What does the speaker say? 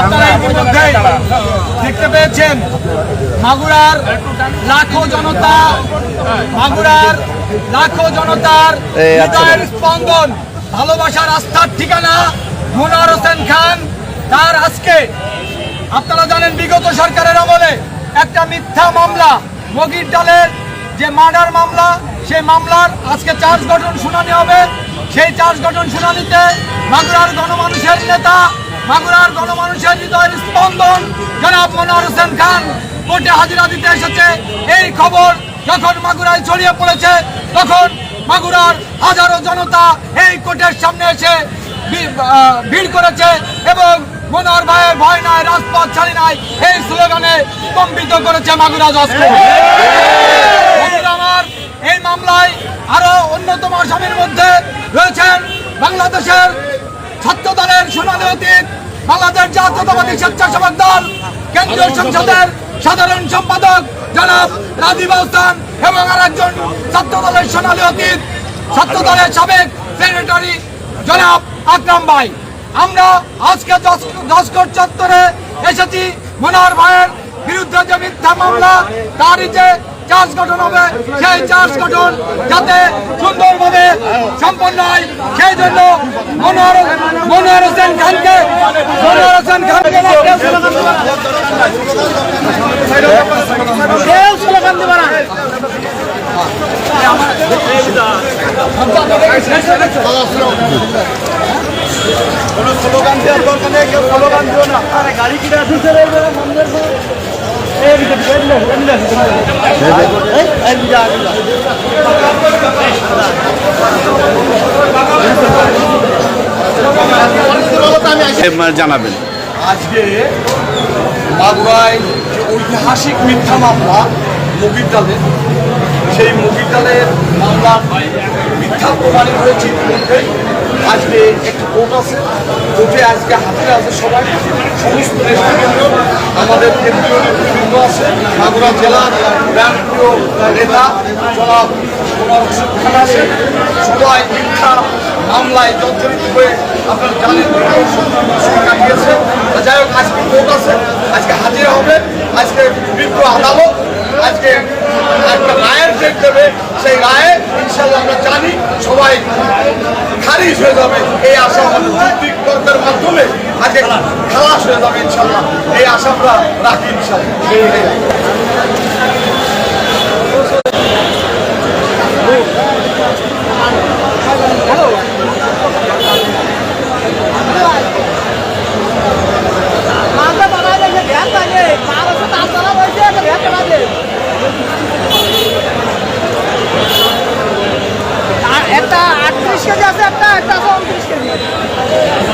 আপনারা দেখতে পেয়েছেন মাগুরার লাখো জনতা মাগুরার লাখো জনতার। হৃদয়ের স্পন্দন ভালোবাসার আস্থার ঠিকানা মনোয়ার হোসেন খান তার আজকে আপনারা জানেন বিগত সরকারের আমলে একটা মিথ্যা মামলা মগির ডালের যে মার্ডার মামলা সেই মামলার আজকে চার্জ গঠন শুনানি হবে। সেই চার্জ গঠন শুনানিতে মাগুরার গণমানুষের নেতা, মাগুরার গণমানুষের হৃদয়ের স্পন্দন। জনাব মনোয়ার হোসেন খান কোর্টে হাজিরা দিতে এসেছে। এই খবর যখন মাগুরায় ছড়িয়ে পড়েছে, তখন মাগুরার হাজারো জনতা এই কোর্টের সামনে এসে ভিড় করেছে এবং মনোহর ভাইয়ের ভয় নাই, রাজপথ ছাড়ি নাই, এই স্লোগানে কম্পিত করেছে মাগুরা জজকে আরও অন্যতম আসামির মধ্যে রয়েছেন বাংলাদেশের ছাত্র দলের সোনালী অতীত বাংলাদেশ জাতীয়তাবাদী স্বেচ্ছাসেবক দল কেন্দ্রীয় সংসদের সাধারণ সম্পাদক জনাব রাজীব আহসান এবং আরেকজন ছাত্র দলের সোনালী অতীত ছাত্র দলের সাবেক সেক্রেটারি জনাব আকরাম ভাই। আমরা আজকে দশকর চত্বরে এসেছি। মনোহর ভাইয়ের বিরুদ্ধে যে মিথ্যা মামলা তারই যে চার্জ গঠন হবে, সেই চার্জ গঠন যাতে সুন্দরভাবে সম্পন্ন হয়। সেই জন্য মনোহর মনোহর হোসেন খানকে মনোহর হোসেন খানকে কোনো স্লোগান দেওয়ার দরকার নেই, কেউ স্লোগান দিও না। আরে গাড়ি কিনে আসছে রে মন্দির। জানাবেন আজকে মাগুরায় ঐতিহাসিক মিথ্যা মামলা মুগির ডালের সেই মুগির ডালের মামলা মিথ্যা প্রমাণিত হয়েছে আজকে একটি কোর্ট আছে কোর্টে আজকে হাতে আছে সবাই। সমস্ত নেতৃবৃন্দ আমাদের কেন্দ্রীয় নেতৃবৃন্দ আছে। মাগুরা জেলার নেতা জনাব খান আছে। সবাই মিথ্যা মামলায় জর্জরিত হয়ে আপনারা জানেন সরকার দিয়েছে যাই হোক, আজকে কোর্ট আছে। আজকে হাজিরা হবে। আজকে বিজ্ঞ আদালত। আজকে একটা রায়ের ডেট দেবে। সেই রায়ে ইনশাল্লাহ আমরা জানি সবাই খারিজ হয়ে যাবে। এই আশা আমাদের তর্কের মাধ্যমে আজকে খালাস হয়ে যাবে ইনশাল্লাহ এই আশা আমরা রাখি ইনশাল্লাহ একটা আটত্রিশ কেজি আছে, একটা একটা আছে